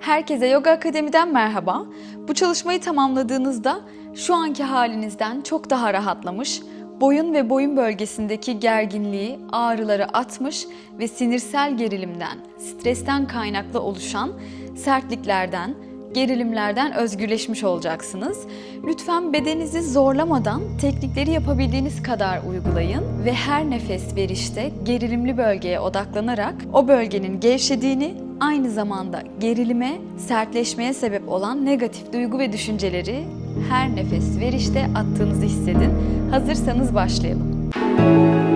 Herkese Yoga Akademi'den merhaba. Bu çalışmayı tamamladığınızda şu anki halinizden çok daha rahatlamış, boyun ve boyun bölgesindeki gerginliği, ağrıları atmış ve sinirsel gerilimden, stresten kaynaklı oluşan sertliklerden, gerilimlerden özgürleşmiş olacaksınız. Lütfen bedeninizi zorlamadan teknikleri yapabildiğiniz kadar uygulayın ve her nefes verişte gerilimli bölgeye odaklanarak o bölgenin gevşediğini, aynı zamanda gerilime, sertleşmeye sebep olan negatif duygu ve düşünceleri her nefes verişte attığınızı hissedin. Hazırsanız başlayalım.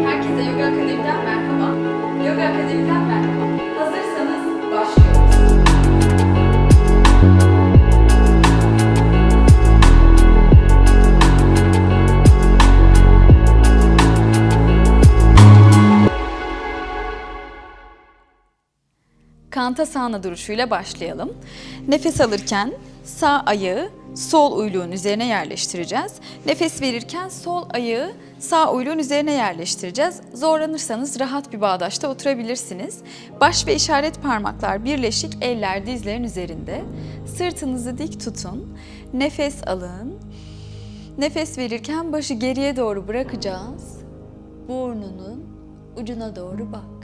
Herkese Yoga Akademi'den merhaba. Yoga Akademi'den merhaba. Kantasana duruşuyla başlayalım. Nefes alırken sağ ayağı sol uyluğun üzerine yerleştireceğiz. Nefes verirken sol ayağı sağ uyluğun üzerine yerleştireceğiz. Zorlanırsanız rahat bir bağdaşta oturabilirsiniz. Baş ve işaret parmaklar birleşik, eller dizlerin üzerinde. Sırtınızı dik tutun. Nefes alın. Nefes verirken başı geriye doğru bırakacağız. Burnunun ucuna doğru bak.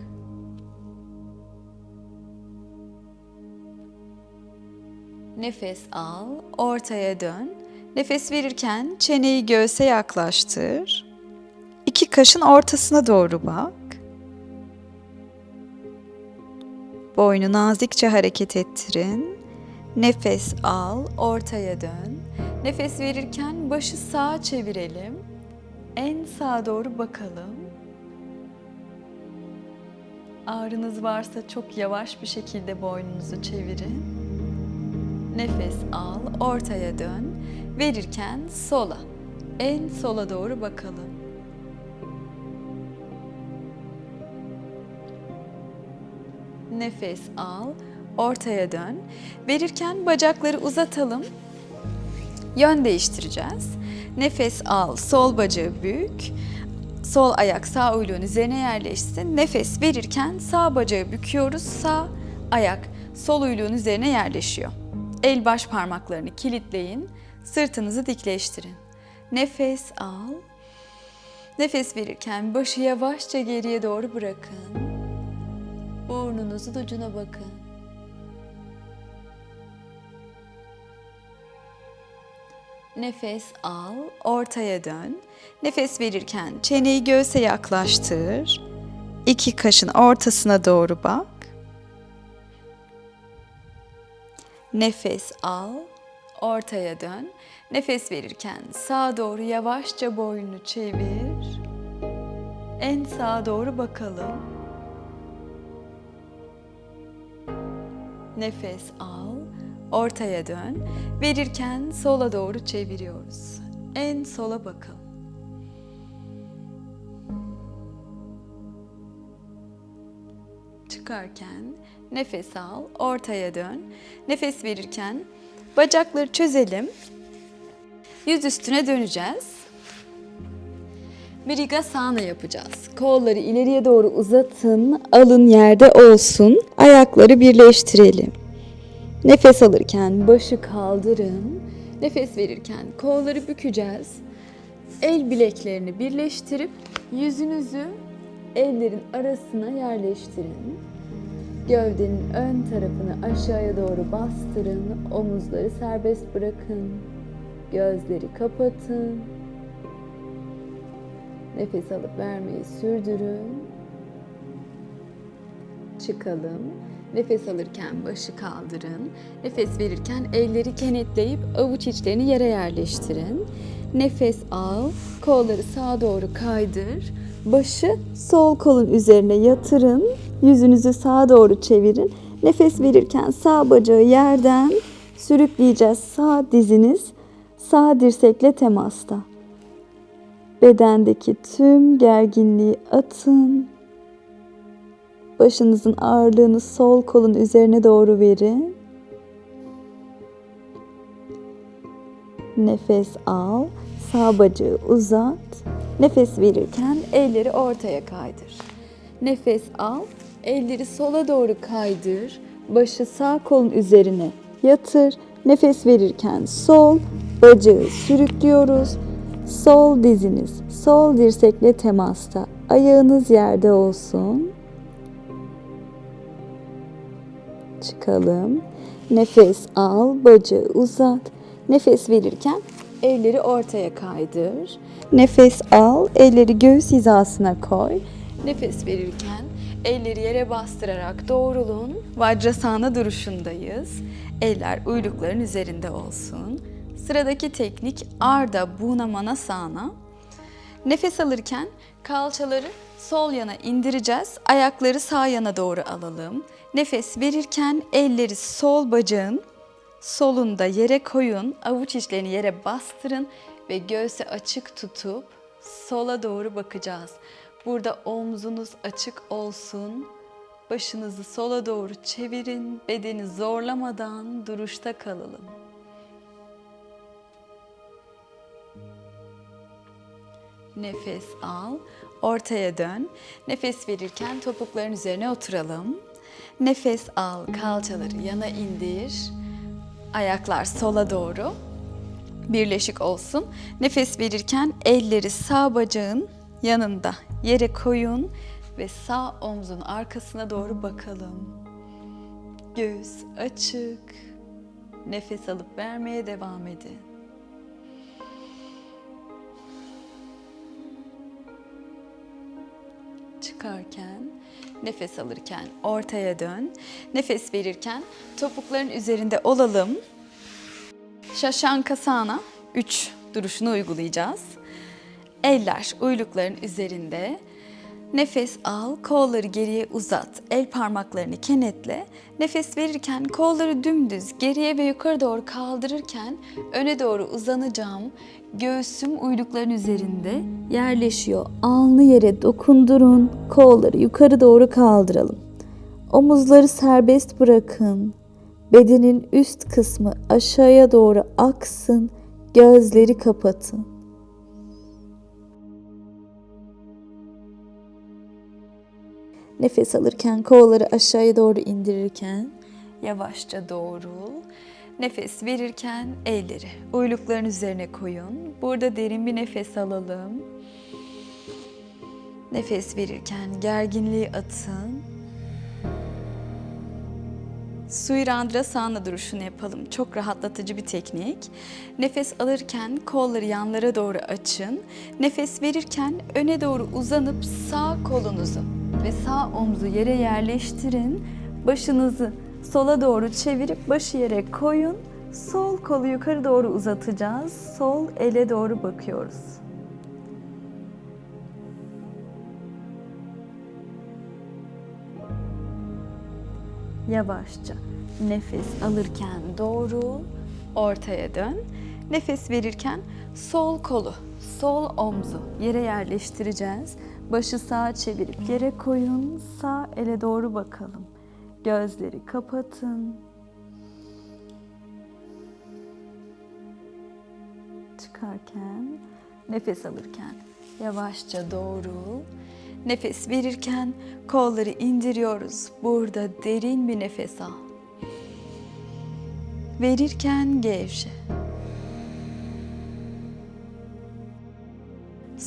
Nefes al, ortaya dön. Nefes verirken çeneyi göğse yaklaştır. İki kaşın ortasına doğru bak. Boynu nazikçe hareket ettirin. Nefes al, ortaya dön. Nefes verirken başı sağa çevirelim. En sağa doğru bakalım. Ağrınız varsa çok yavaş bir şekilde boynunuzu çevirin. Nefes al, ortaya dön. Verirken sola. En sola doğru bakalım. Nefes al, ortaya dön. Verirken bacakları uzatalım. Yön değiştireceğiz. Nefes al, sol bacağı bük. Sol ayak sağ uyluğun üzerine yerleşsin. Nefes verirken sağ bacağı büküyoruz. Sağ ayak sol uyluğun üzerine yerleşiyor. El baş parmaklarını kilitleyin. Sırtınızı dikleştirin. Nefes al. Nefes verirken başı yavaşça geriye doğru bırakın. Burnunuzun ucuna bakın. Nefes al, ortaya dön. Nefes verirken çeneyi göğse yaklaştır. İki kaşın ortasına doğru bak. Nefes al, ortaya dön. Nefes verirken sağa doğru yavaşça boynunu çevir. En sağa doğru bakalım. Nefes al, ortaya dön. Verirken sola doğru çeviriyoruz. En sola bakalım. Çıkarken nefes al, ortaya dön. Nefes verirken bacakları çözelim. Yüz üstüne döneceğiz. Mirigasana yapacağız. Kolları ileriye doğru uzatın, alın yerde olsun. Ayakları birleştirelim. Nefes alırken başı kaldırın. Nefes verirken kolları bükeceğiz. El bileklerini birleştirip yüzünüzü ellerin arasına yerleştirin. Gövdenin ön tarafını aşağıya doğru bastırın. Omuzları serbest bırakın. Gözleri kapatın. Nefes alıp vermeyi sürdürün. Çıkalım. Nefes alırken başı kaldırın. Nefes verirken elleri kenetleyip avuç içlerini yere yerleştirin. Nefes al. Kolları sağa doğru kaydır. Başı sol kolun üzerine yatırın. Yüzünüzü sağa doğru çevirin. Nefes verirken sağ bacağı yerden sürükleyeceğiz. Sağ diziniz sağ dirsekle temasta. Bedendeki tüm gerginliği atın. Başınızın ağırlığını sol kolun üzerine doğru verin. Nefes al. Sağ bacağı uzat. Nefes verirken elleri ortaya kaydır. Nefes al. Elleri sola doğru kaydır. başı sağ kolun üzerine yatır. Nefes verirken sol bacağı sürüklüyoruz. Sol diziniz sol dirsekle temasta. Ayağınız yerde olsun. Çıkalım. Nefes al, bacağı uzat. Nefes verirken elleri ortaya kaydır. Nefes al, elleri göğüs hizasına koy. Nefes verirken elleri yere bastırarak doğrulun. Vajrasana duruşundayız. Eller uylukların üzerinde olsun. Sıradaki teknik Arda Buna Manasana. Nefes alırken kalçaları sol yana indireceğiz. Ayakları sağ yana doğru alalım. Nefes verirken elleri sol bacağın solunda yere koyun. Avuç içlerini yere bastırın ve göğsü açık tutup sola doğru bakacağız. Burada omzunuz açık olsun. Başınızı sola doğru çevirin. Bedeni zorlamadan duruşta kalalım. Nefes al, ortaya dön. Nefes verirken topukların üzerine oturalım. Nefes al, kalçaları yana indir. Ayaklar sola doğru. Birleşik olsun. Nefes verirken elleri sağ bacağın yanında yere koyun ve sağ omzun arkasına doğru bakalım. Göğüs açık. Nefes alıp vermeye devam edin. çıkarken, nefes alırken ortaya dön. Nefes verirken topukların üzerinde olalım. Şaşankasana 3 duruşunu uygulayacağız. Eller uylukların üzerinde. Nefes al, kolları geriye uzat, el parmaklarını kenetle. Nefes verirken kolları dümdüz geriye ve yukarı doğru kaldırırken öne doğru uzanacağım. Göğsüm uylukların üzerinde yerleşiyor. Alnı yere dokundurun, kolları yukarı doğru kaldıralım. Omuzları serbest bırakın. Bedenin üst kısmı aşağıya doğru aksın. Gözleri kapatın. Nefes alırken kolları aşağıya doğru indirirken yavaşça doğrul. Nefes verirken elleri uylukların üzerine koyun. Burada derin bir nefes alalım. Nefes verirken gerginliği atın. Suirandra Sana duruşunu yapalım. Çok rahatlatıcı bir teknik. Nefes alırken kolları yanlara doğru açın. Nefes verirken öne doğru uzanıp sağ kolunuzu ve sağ omzu yere yerleştirin. Başınızı sola doğru çevirip başı yere koyun. Sol kolu yukarı doğru uzatacağız. Sol ele doğru bakıyoruz. Yavaşça nefes alırken doğru ortaya dön. Nefes verirken sol kolu, sol omzu yere yerleştireceğiz. Başı sağa çevirip yere koyun. Sağ ele doğru bakalım. Gözleri kapatın. Çıkarken, nefes alırken yavaşça doğru. Nefes verirken kolları indiriyoruz. Burada derin bir nefes al. Verirken gevşe.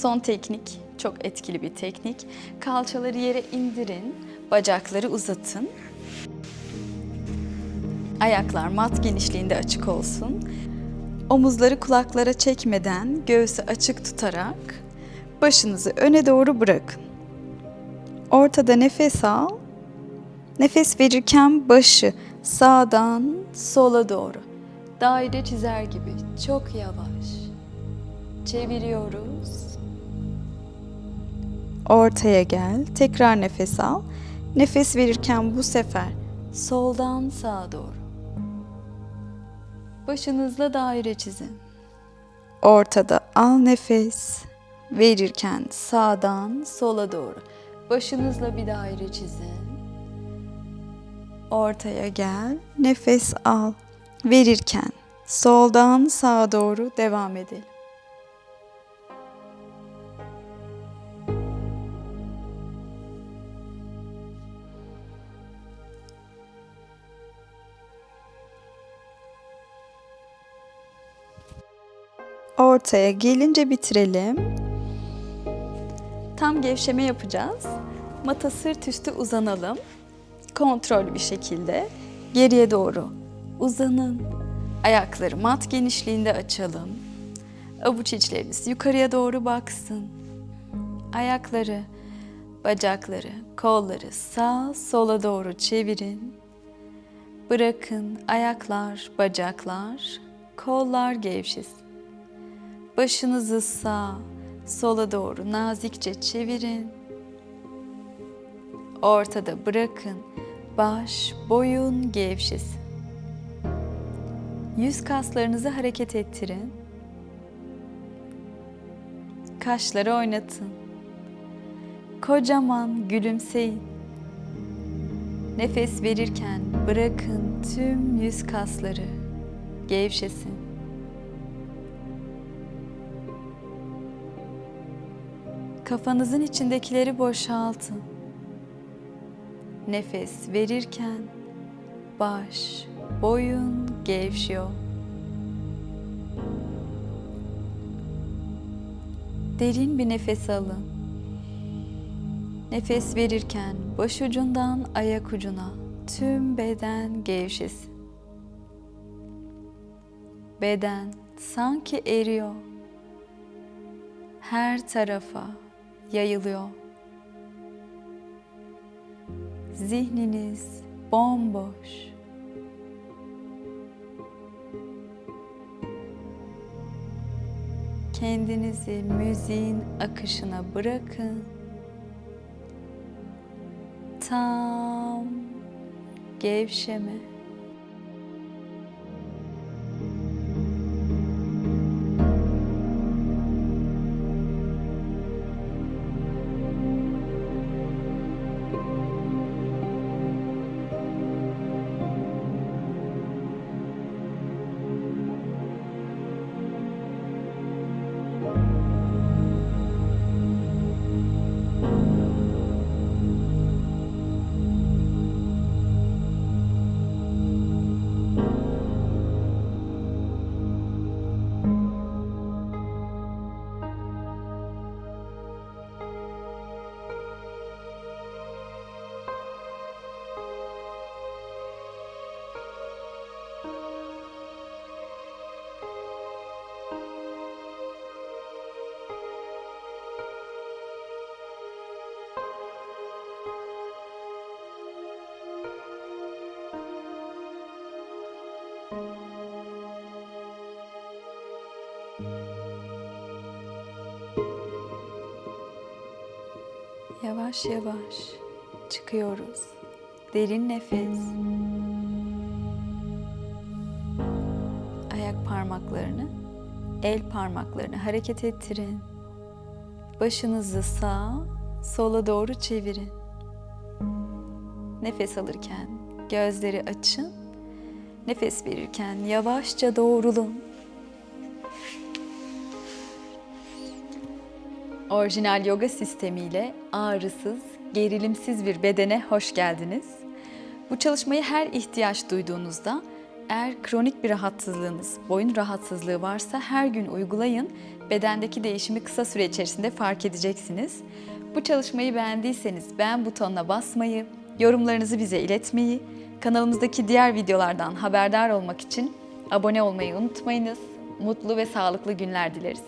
Son teknik çok etkili bir teknik. Kalçaları yere indirin, bacakları uzatın. Ayaklar mat genişliğinde açık olsun. Omuzları kulaklara çekmeden göğsü açık tutarak başınızı öne doğru bırakın. Ortada nefes al. Nefes verirken başı sağdan sola doğru daire çizer gibi çok yavaş çeviriyoruz. Ortaya gel. Tekrar nefes al. Nefes verirken bu sefer soldan sağa doğru. Başınızla daire çizin. Ortada al nefes. Verirken sağdan sola doğru. Başınızla bir daire çizin. Ortaya gel. Nefes al. Verirken soldan sağa doğru devam edelim. Ortaya gelince bitirelim. Tam gevşeme yapacağız. Mata sırt üstü uzanalım. Kontrollü bir şekilde geriye doğru uzanın. Ayakları mat genişliğinde açalım. Avuç içleriniz yukarıya doğru baksın. Ayakları, bacakları, kolları sağ sola doğru çevirin. Bırakın ayaklar, bacaklar, kollar gevşesin. Başınızı sağ, sola doğru nazikçe çevirin. Ortada bırakın. Baş, boyun gevşesin. Yüz kaslarınızı hareket ettirin. Kaşları oynatın. Kocaman gülümseyin. Nefes verirken bırakın tüm yüz kasları gevşesin. Kafanızın içindekileri boşaltın. Nefes verirken baş, boyun gevşiyor. Derin bir nefes alın. Nefes verirken baş ucundan ayak ucuna tüm beden gevşesin. Beden sanki eriyor. Her tarafa yayılıyor. Zihniniz bomboş. Kendinizi müziğin akışına bırakın. Tam gevşeme. Yavaş yavaş çıkıyoruz. Derin nefes. Ayak parmaklarını, el parmaklarını hareket ettirin. Başınızı sağa, sola doğru çevirin. Nefes alırken gözleri açın. Nefes verirken yavaşça doğrulun. Orijinal yoga sistemiyle ağrısız, gerilimsiz bir bedene hoş geldiniz. Bu çalışmayı her ihtiyaç duyduğunuzda eğer kronik bir rahatsızlığınız, boyun rahatsızlığı varsa her gün uygulayın. Bedendeki değişimi kısa süre içerisinde fark edeceksiniz. Bu çalışmayı beğendiyseniz beğen butonuna basmayı, yorumlarınızı bize iletmeyi, kanalımızdaki diğer videolardan haberdar olmak için abone olmayı unutmayınız. Mutlu ve sağlıklı günler dileriz.